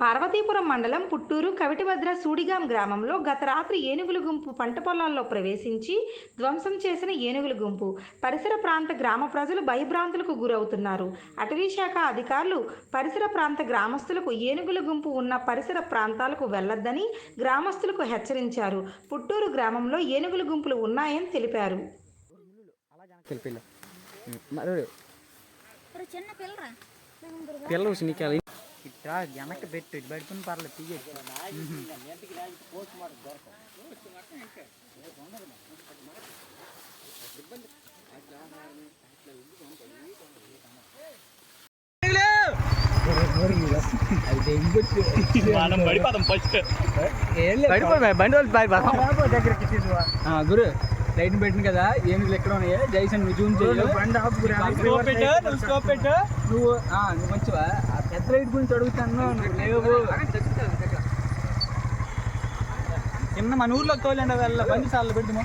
పార్వతీపురం మండలం పుట్టూరు కవిటిభద్ర సూడిగాం గ్రామంలో గత రాత్రి ఏనుగుల గుంపు పంట పొలాల్లో ప్రవేశించి ధ్వంసం చేసిన ఏనుగుల గుంపు. పరిసర ప్రాంత గ్రామ ప్రజలు భయభ్రాంతులకు గురవుతున్నారు. అటవీ శాఖ అధికారులు పరిసర ప్రాంత గ్రామస్తులకు ఏనుగుల గుంపు ఉన్న పరిసర ప్రాంతాలకు వెళ్ళొద్దని గ్రామస్తులకు హెచ్చరించారు. పుట్టూరు గ్రామంలో ఏనుగుల గుంపులు ఉన్నాయని తెలిపారు. పిల్ల ఇట్రా వెనక్కి పెట్టు పెట్టుకుని పర్లేదు తీయచ్చు. గురు లైట్ పెట్టిన కదా ఏమి ఎక్కడ ఉన్నాయి? జైసన్ నువ్వు జూమ్ చేయాలి నువ్వు నువ్వు ఆ పెద్ద లైట్ గురించి అడుగుతాను నువ్వు లేవు చిన్న మన ఊర్లో తోలండి వెళ్ళ బండి సార్లు పెట్టుమా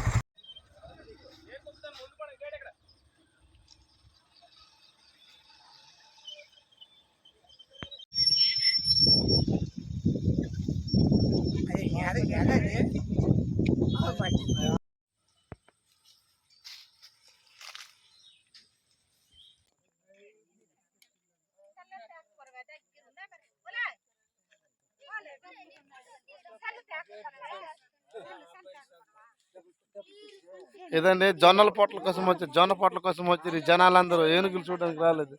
ఇదండి జొన్నల పొట్ల కోసం వచ్చి జొన్న పొట్ల కోసం వచ్చి జనాలందరూ ఏనుగులు చూడడానికి రాలేదు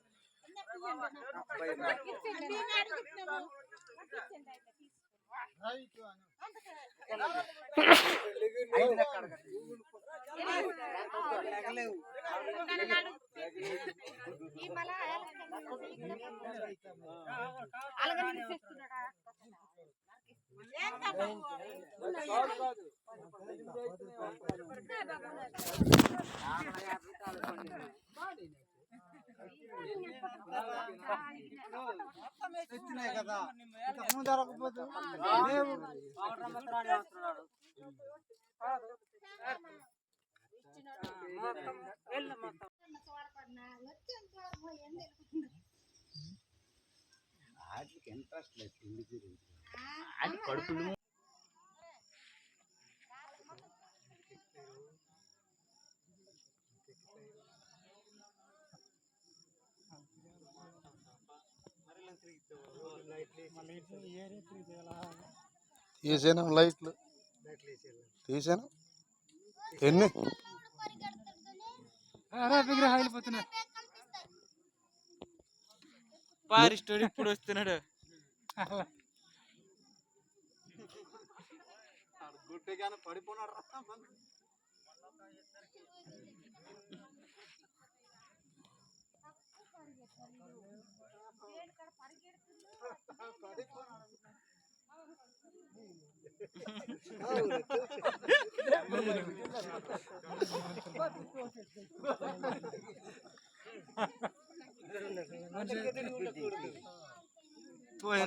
వచ్చినాయి కదా ఇంతకుముందు దొరకపోతే వాటికి ఇంట్రెస్ట్ లేదు తిండి గురించి తీసాను లైట్లు? తీసాను? ఎన్ని? పారిస్టోర్ ఇప్పుడు వస్తున్నాడు. గుడ్డగానే పడిపోనాడు రత్న పడిపోనాడు तो है